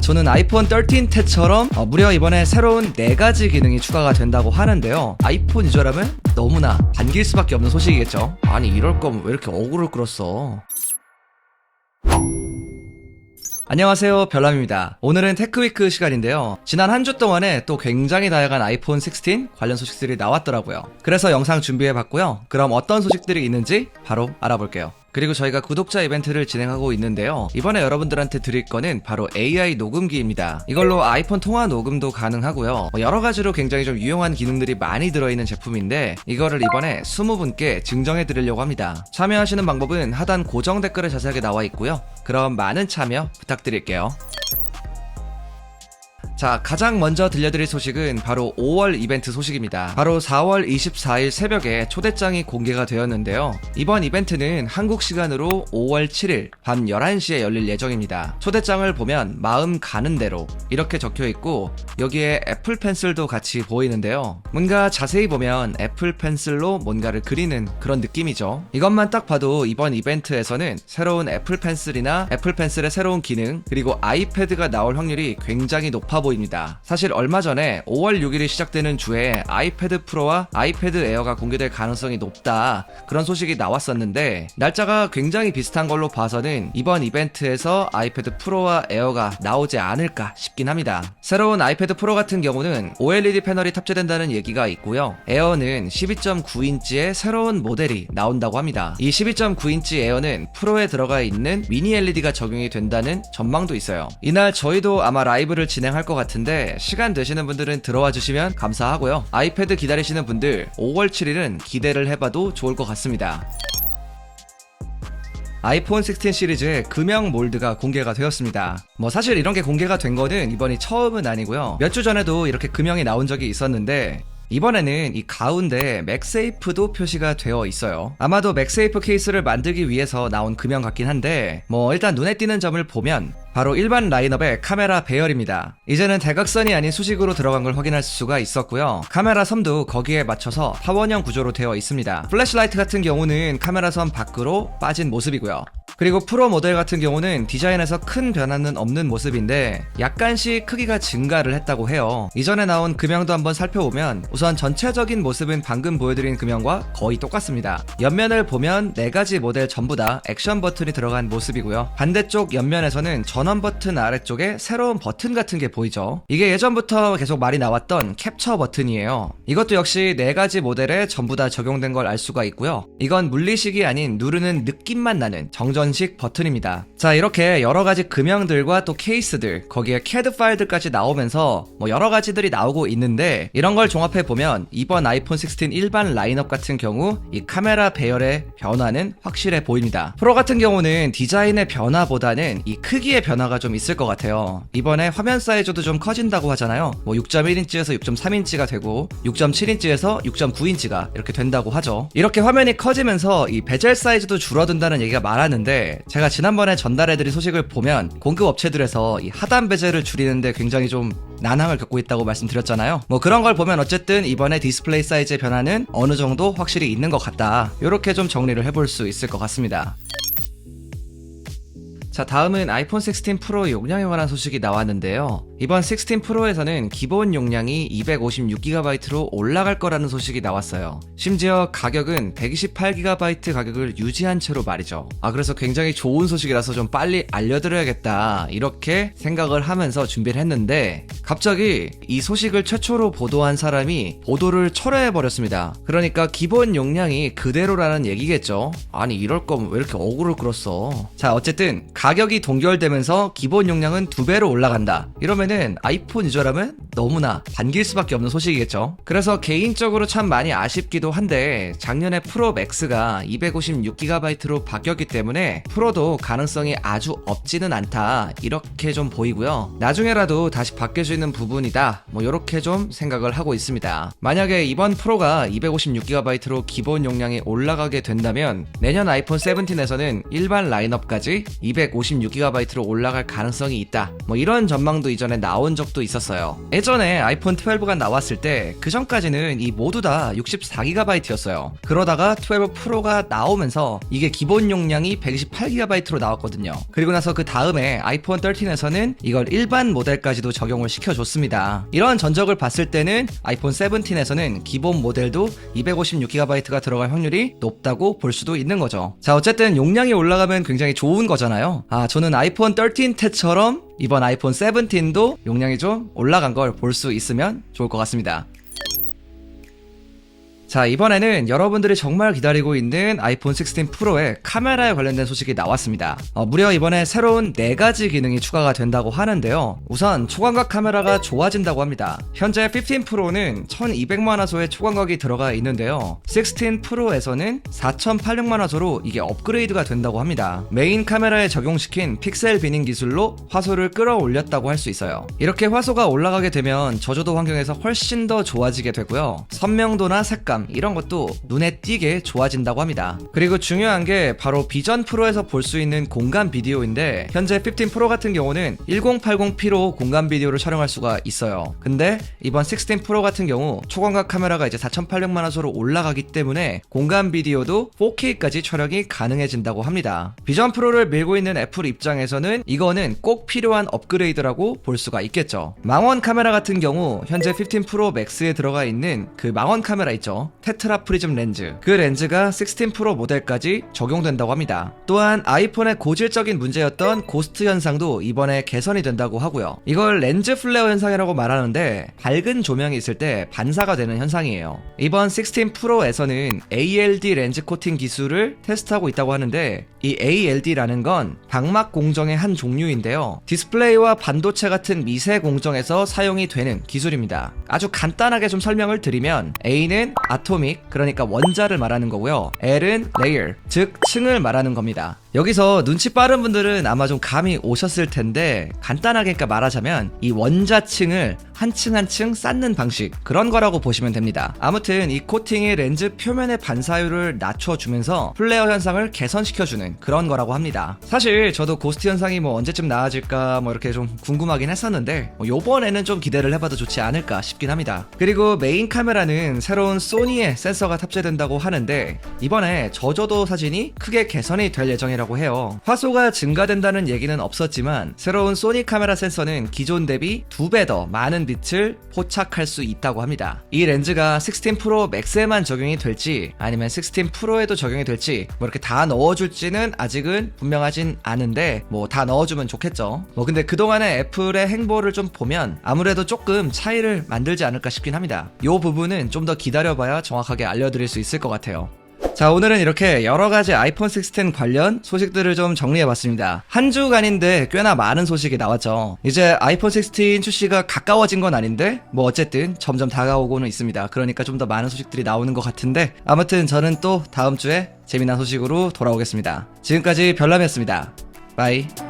아, 저는 아이폰 13 10처럼 어, 무려 이번에 새로운 4가지 기능이 추가가 된다고 하는데요. 아이폰 유저라면 너무나 반길 수밖에 없는 소식이겠죠. 아니, 이럴 거면 왜 이렇게 어그를 끌었어? 안녕하세요 별남입니다 오늘은 테크위크 시간인데요 지난 한 주 동안에 또 굉장히 다양한 아이폰 16 관련 소식들이 나왔더라고요 그래서 영상 준비해봤고요 그럼 어떤 소식들이 있는지 바로 알아볼게요 그리고 저희가 구독자 이벤트를 진행하고 있는데요. 이번에 여러분들한테 드릴 거는 바로 AI 녹음기입니다. 이걸로 아이폰 통화 녹음도 가능하고요. 뭐 여러 가지로 굉장히 좀 유용한 기능들이 많이 들어있는 제품인데 이거를 이번에 20분께 증정해 드리려고 합니다. 참여하시는 방법은 하단 고정 댓글에 자세하게 나와 있고요. 그럼 많은 참여 부탁드릴게요. 자, 가장 먼저 들려드릴 소식은 바로 5월 이벤트 소식입니다. 바로 4월 24일 새벽에 초대장이 공개가 되었는데요. 이번 이벤트는 한국 시간으로 5월 7일 밤 11시에 열릴 예정입니다. 초대장을 보면 마음 가는 대로 이렇게 적혀 있고 여기에 애플 펜슬도 같이 보이는데요. 뭔가 자세히 보면 애플 펜슬로 뭔가를 그리는 그런 느낌이죠. 이것만 딱 봐도 이번 이벤트에서는 새로운 애플 펜슬이나 애플 펜슬의 새로운 기능 그리고 아이패드가 나올 확률이 굉장히 높아 보입니다. 사실 얼마 전에 5월 6일이 시작되는 주에 아이패드 프로와 아이패드 에어가 공개될 가능성이 높다 그런 소식이 나왔었는데 날짜가 굉장히 비슷한 걸로 봐서는 이번 이벤트에서 아이패드 프로와 에어가 나오지 않을까 싶긴 합니다. 새로운 아이패드 프로 같은 경우는 OLED 패널이 탑재된다는 얘기가 있고요. 에어는 12.9인치의 새로운 모델이 나온다고 합니다. 이 12.9인치 에어는 프로에 들어가 있는 미니 LED가 적용이 된다는 전망도 있어요. 이날 저희도 아마 라이브를 진행할 것 같은데 시간 되시는 분들은 들어와 주시면 감사하고요. 아이패드 기다리시는 분들 5월 7일은 기대를 해봐도 좋을 것 같습니다. 아이폰 16 시리즈의 금형 몰드가 공개가 되었습니다. 뭐 사실 이런 게 공개가 된 거는 이번이 처음은 아니고요. 몇 주 전에도 이렇게 금형이 나온 적이 있었는데 이번에는 이 가운데 맥세이프도 표시가 되어 있어요. 아마도 맥세이프 케이스를 만들기 위해서 나온 금형 같긴 한데 뭐 일단 눈에 띄는 점을 보면 바로 일반 라인업의 카메라 배열입니다. 이제는 대각선이 아닌 수직으로 들어간 걸 확인할 수가 있었고요. 카메라 섬도 거기에 맞춰서 타원형 구조로 되어 있습니다. 플래시라이트 같은 경우는 카메라 섬 밖으로 빠진 모습이고요. 그리고 프로 모델 같은 경우는 디자인에서 큰 변화는 없는 모습인데 약간씩 크기가 증가를 했다고 해요. 이전에 나온 금형도 한번 살펴보면 우선 전체적인 모습은 방금 보여드린 금형과 거의 똑같습니다. 옆면을 보면 네 가지 모델 전부 다 액션 버튼이 들어간 모습이고요. 반대쪽 옆면에서는 전원 버튼 아래쪽에 새로운 버튼 같은 게 보이죠. 이게 예전부터 계속 말이 나왔던 캡처 버튼이에요. 이것도 역시 네 가지 모델에 전부 다 적용된 걸 알 수가 있고요. 이건 물리식이 아닌 누르는 느낌만 나는 정전 식 버튼입니다. 자, 이렇게 여러 가지 금형들과 또 케이스들, 거기에 CAD 파일들까지 나오면서 뭐 여러 가지들이 나오고 있는데 이런 걸 종합해 보면 이번 아이폰 16 일반 라인업 같은 경우 이 카메라 배열의 변화는 확실해 보입니다. 프로 같은 경우는 디자인의 변화보다는 이 크기의 변화가 좀 있을 것 같아요. 이번에 화면 사이즈도 좀 커진다고 하잖아요. 뭐 6.1인치에서 6.3인치가 되고 6.7인치에서 6.9인치가 이렇게 된다고 하죠. 이렇게 화면이 커지면서 이 베젤 사이즈도 줄어든다는 얘기가 많았는데 제가 지난번에 전달해드린 소식을 보면 공급 업체들에서 이 하단 베젤을 줄이는데 굉장히 좀 난항을 겪고 있다고 말씀드렸잖아요. 뭐 그런 걸 보면 어쨌든 이번에 디스플레이 사이즈의 변화는 어느 정도 확실히 있는 것 같다. 이렇게 좀 정리를 해볼 수 있을 것 같습니다. 자, 다음은 아이폰 16 프로 용량에 관한 소식이 나왔는데요. 이번 16 프로에서는 기본 용량이 256GB로 올라갈 거라는 소식이 나왔어요. 심지어 가격은 128GB 가격을 유지한 채로 말이죠. 아, 그래서 굉장히 좋은 소식이라서 좀 빨리 알려드려야겠다. 이렇게 생각을 하면서 준비를 했는데, 갑자기 이 소식을 최초로 보도한 사람이 보도를 철회해 버렸습니다. 그러니까 기본 용량이 그대로라는 얘기겠죠. 아니, 이럴 거면 왜 이렇게 어그를 끌었어? 자, 어쨌든, 가격이 동결되면서 기본 용량은 두 배로 올라간다. 이러면은 아이폰 유저라면 너무나 반길 수밖에 없는 소식이겠죠. 그래서 개인적으로 참 많이 아쉽기도 한데 작년에 프로 맥스가 256GB로 바뀌었기 때문에 프로도 가능성이 아주 없지는 않다. 이렇게 좀 보이고요. 나중에라도 다시 바뀔 수 있는 부분이다. 뭐 이렇게 좀 생각을 하고 있습니다. 만약에 이번 프로가 256GB로 기본 용량이 올라가게 된다면 내년 아이폰 17에서는 일반 라인업까지 256GB로 올라갈 가능성이 있다. 뭐 이런 전망도 이전에 나온 적도 있었어요. 예전에 아이폰 12가 나왔을 때 그 전까지는 이 모두 다 64GB였어요. 그러다가 12 프로가 나오면서 이게 기본 용량이 128GB로 나왔거든요. 그리고 나서 그 다음에 아이폰 13에서는 이걸 일반 모델까지도 적용을 시켜줬습니다. 이런 전적을 봤을 때는 아이폰 17에서는 기본 모델도 256GB가 들어갈 확률이 높다고 볼 수도 있는 거죠. 자, 어쨌든 용량이 올라가면 굉장히 좋은 거잖아요. 아, 저는 아이폰 13 때처럼 이번 아이폰 17도 용량이 좀 올라간 걸 볼 수 있으면 좋을 것 같습니다. 자, 이번에는 여러분들이 정말 기다리고 있는 아이폰 16 프로의 카메라에 관련된 소식이 나왔습니다. 어, 무려 이번에 새로운 4가지 기능이 추가가 된다고 하는데요. 우선 초광각 카메라가 좋아진다고 합니다. 현재 15 프로는 1200만화소의 초광각이 들어가 있는데요. 16 프로에서는 4800만화소로 이게 업그레이드가 된다고 합니다. 메인 카메라에 적용시킨 픽셀 비닝 기술로 화소를 끌어올렸다고 할 수 있어요. 이렇게 화소가 올라가게 되면 저조도 환경에서 훨씬 더 좋아지게 되고요. 선명도나 색감 이런 것도 눈에 띄게 좋아진다고 합니다. 그리고 중요한 게 바로 비전 프로에서 볼 수 있는 공간 비디오인데 현재 15 프로 같은 경우는 1080p로 공간 비디오를 촬영할 수가 있어요. 근데 이번 16 프로 같은 경우 초광각 카메라가 이제 4800만 화소로 올라가기 때문에 공간 비디오도 4K까지 촬영이 가능해진다고 합니다. 비전 프로를 밀고 있는 애플 입장에서는 이거는 꼭 필요한 업그레이드라고 볼 수가 있겠죠. 망원 카메라 같은 경우 현재 15 프로 맥스에 들어가 있는 그 망원 카메라 있죠. 테트라 프리즘 렌즈. 그 렌즈가 16 프로 모델까지 적용된다고 합니다. 또한 아이폰의 고질적인 문제였던 고스트 현상도 이번에 개선이 된다고 하고요. 이걸 렌즈 플레어 현상이라고 말하는데 밝은 조명이 있을 때 반사가 되는 현상이에요. 이번 16 프로에서는 ALD 렌즈 코팅 기술을 테스트하고 있다고 하는데 이 ALD라는 건 방막 공정의 한 종류인데요. 디스플레이와 반도체 같은 미세 공정에서 사용이 되는 기술입니다. 아주 간단하게 좀 설명을 드리면 A는 아 토믹 그러니까 원자를 말하는 거고요. L은 레이어 즉 층을 말하는 겁니다. 여기서 눈치 빠른 분들은 아마 좀 감이 오셨을 텐데 간단하게 그러니까 말하자면 이 원자층을 한 층 한 층 쌓는 방식 그런 거라고 보시면 됩니다. 아무튼 이 코팅이 렌즈 표면의 반사율을 낮춰주면서 플레어 현상을 개선시켜주는 그런 거라고 합니다. 사실 저도 고스트 현상이 뭐 언제쯤 나아질까 뭐 이렇게 좀 궁금하긴 했었는데 뭐 요번에는 좀 기대를 해봐도 좋지 않을까 싶긴 합니다. 그리고 메인 카메라는 새로운 소니의 센서가 탑재된다고 하는데 이번에 저조도 사진이 크게 개선이 될 예정이라고 해요. 화소가 증가된다는 얘기는 없었지만 새로운 소니 카메라 센서는 기존 대비 두배더 많은 빛을 포착할 수 있다고 합니다. 이 렌즈가 16 프로 맥스에만 적용이 될지 아니면 16 프로에도 적용이 될지 뭐 이렇게 다 넣어줄지는 아직은 분명하진 않은데 뭐 다 넣어주면 좋겠죠. 뭐 근데 그동안의 애플의 행보를 좀 보면 아무래도 조금 차이를 만들지 않을까 싶긴 합니다. 이 부분은 좀 더 기다려봐야 정확하게 알려드릴 수 있을 것 같아요. 자, 오늘은 이렇게 여러 가지 아이폰 16 관련 소식들을 좀 정리해봤습니다. 한 주간인데 꽤나 많은 소식이 나왔죠. 이제 아이폰 16 출시가 가까워진 건 아닌데, 뭐 어쨌든 점점 다가오고는 있습니다. 그러니까 좀 더 많은 소식들이 나오는 것 같은데, 아무튼 저는 또 다음 주에 재미난 소식으로 돌아오겠습니다. 지금까지 별남이었습니다. 바이.